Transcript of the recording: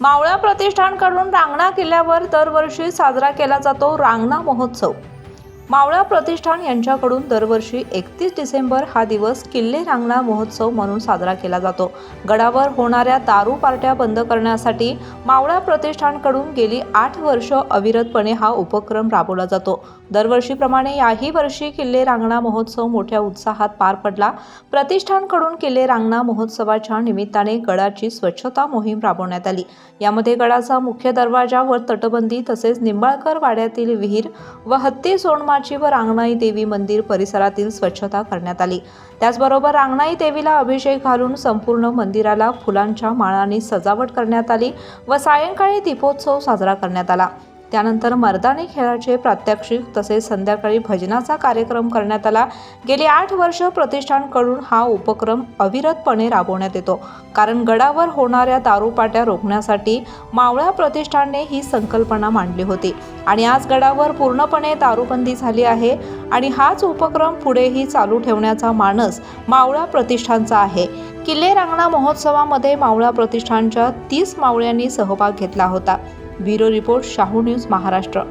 मावळा प्रतिष्ठानकडून रांगणा किल्ल्यावर दरवर्षी साजरा केला जातो रांगणा महोत्सव. मावळा प्रतिष्ठान यांच्याकडून दरवर्षी एकतीस डिसेंबर हा दिवस किल्ले रांगणा महोत्सव म्हणून साजरा केला जातो. गडावर होणाऱ्या दारू पार्ट्या बंद करण्यासाठी मावळा प्रतिष्ठानकडून गेली आठ वर्ष अविरतपणे हा उपक्रम राबवला जातो. दरवर्षीप्रमाणे याही वर्षी किल्ले रांगणा महोत्सव मोठ्या उत्साहात पार पडला. प्रतिष्ठानकडून किल्ले रांगणा महोत्सवाच्या निमित्ताने गडाची स्वच्छता मोहीम राबवण्यात आली. यामध्ये गडाचा मुख्य दरवाजा व तटबंदी तसेच निंबाळकर वाड्यातील विहीर व हत्ती सोनमाची व रांगणाई देवी मंदिर परिसरातील स्वच्छता करण्यात आली. त्याचबरोबर रांगणाई देवीला अभिषेक घालून संपूर्ण मंदिराला फुलांच्या माळांनी सजावट करण्यात आली व सायंकाळी दीपोत्सव साजरा करण्यात आला. त्यानंतर मर्दानी खेळाचे प्रात्यक्षिक तसेच संध्याकाळी भजनाचा कार्यक्रम करण्यात आला. गेली आठ वर्ष प्रतिष्ठानकडून हा उपक्रम अविरतपणे राबवण्यात येतो. कारण गडावर होणाऱ्या दारूपाट्या रोखण्यासाठी मावळा प्रतिष्ठानने ही संकल्पना मांडली होती. आणि आज गडावर पूर्णपणे दारूबंदी झाली आहे आणि हाच उपक्रम पुढेही चालू ठेवण्याचा मानस मावळा प्रतिष्ठानचा आहे. किल्ले रांगणा महोत्सवामध्ये मावळा प्रतिष्ठानच्या तीस मावळ्यांनी सहभाग घेतला होता. bureau report Shahu news Maharashtra